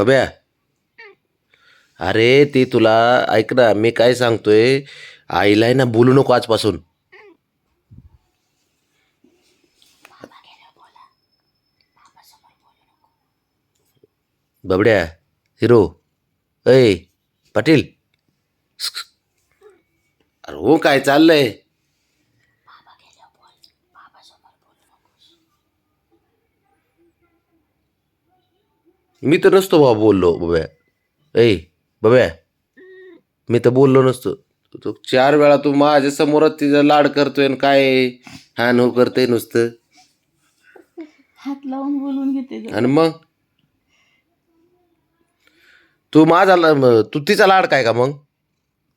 बब्या अरे ती तुला ऐक ना मी काय सांगतोय आईला आहे ना बोलू नको आजपासून. बबड्या हिरो अय पाटील. अरे हो काय चाललंय? मी तर नसतो बाबा बोललो बब्या. ऐ बब्या. मी तर बोललो नसतो. तू चार वेळा तू माझ्या समोरच तिचा लाड करतोय आणि काय हा नो करतोय नुसतं. हात लावून बोलून घेते. आणि मग? तू माझा ला- म- तू तिचा लाड काय का मग?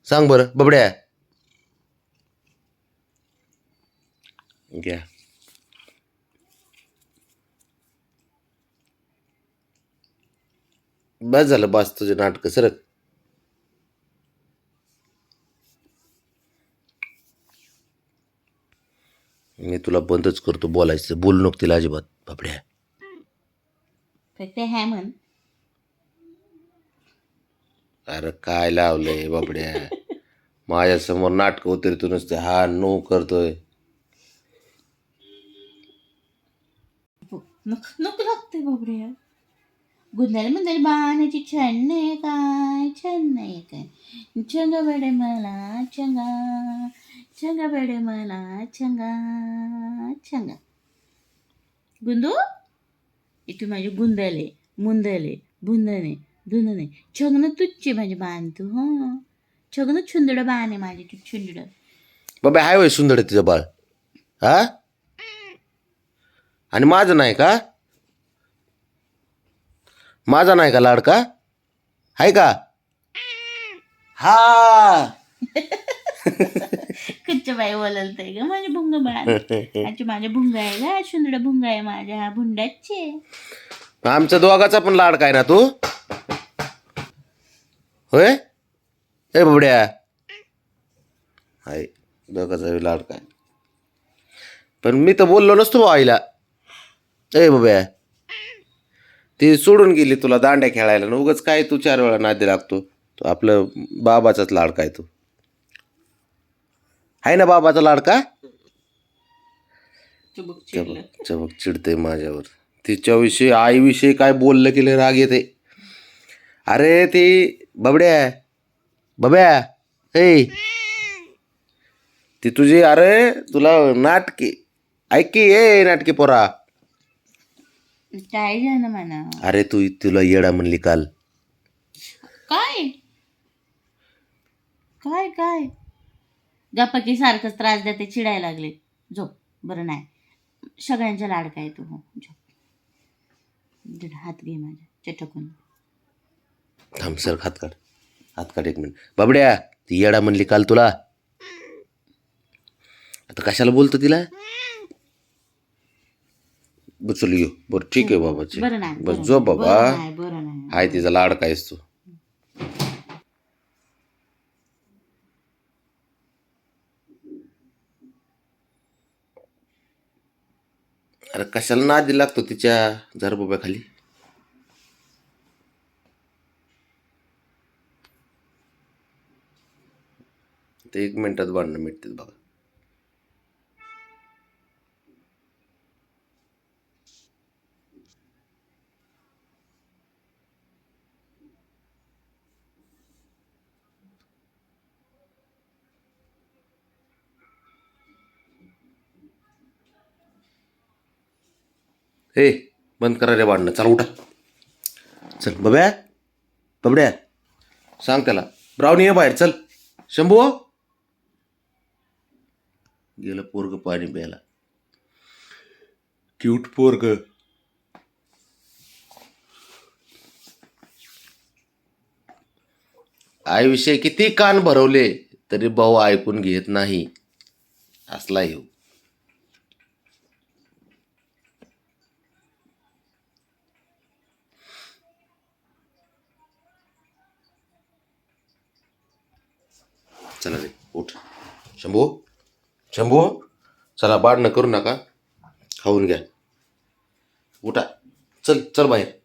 सांग बरं बबड्या. घ्या. बस झालं बस तुझे नाटक सरक. मी तुला बंदच करतो बोलायचं बोलू नको तिला अजिबात बाबड्या फक्त हॅ म्हण. अरे काय लावलंय बाबड्या माझ्यासमोर नाटक तू नुसतं. हा नो करतोय. नको नको लागते बाबरे गुंडाला म्हणते बाणाची छान नाही काय छान नाही काय चंगा बेडे मला चंगा चंगा बेडे मला चंगा चंगा गुंदू इथे माझे गुंदले मुंदले बुंदणे धुंदणे छगन तुच्चे माझे बाण तू हो छगन छुंदड बाण आहे माझे तू छुंदड बाबा हाय वय सुंदर आहे तिचं बाळ हा आणि माझं नाही का माझा नाही का लाडका? आहे का? हा. कच्च्या बाई ओललतंय ग माझे भुंग बाळ. माझे भुंग आहे ग सुंदर भुंग आहे माझ्या हा भुंडाचे. आमच्या दोघाचा पण लाडका आहे ना तू? होय? ए बाबड्या. हाय दोघाचा लाडका आहे. पण मी तर बोललो नसतो आईला. ए बाब्या ती सोडून गेली तुला दांड्या खेळायला. ना उगाच काय तू चार वेळा नादी लागतो? तो आपलं बाबाचाच लाडका आहे तू. आहे ना बाबाचा लाडका? चुबुक चबक चिडते माझ्यावर. तिच्याविषयी आईविषयी काय बोललं केलं राग येते. अरे ती बबड्या बब्या ए. ती तुझी अरे तुला नाटकी. ऐक की ए नाटकी पोरा. काय झालं म्हणा. अरे तू तुला येडा म्हणली काल. काय? काय काय? गप्पा की सारखंच त्रास देते चिडायला लागले. झोप. बरं नाही. सगळ्यांच्या लाडका आहे तू हो. झोप. दीड हात घे माझ्या. चटकून. थांब सर हात काढ. हात काढ एक मिनिट. बबड्या ती येडा म्हणली काल तुला. आता कशाला बोलतो तिला? बरं चल येऊ. बरं ठीक आहे बाबाची बरं नाही बस बरं नाही, बाबा बरं नाही बरं नाही. हाय तिचा लाडका आहेस तू. अरे कशाला नादी लागतो तिच्या जरा खाली ते एक मिनिटात भांडणं मिटतात बघा. ए बंद करा रे भांडणं. चल उठा. चल बब्या बबड्या. सांग त्याला. ब्राऊनी ये बाहेर. चल. शंभू. गेलं पोरग पाणी प्यायला. क्यूट पोरग. आईविषयी किती कान भरवले तरी भाऊ ऐकून घेत नाही. असला येऊ चला रे उठ. शंभू शंभू चला बाडणं करू नका खाऊन घ्या. उठा. चल चल बाहेर.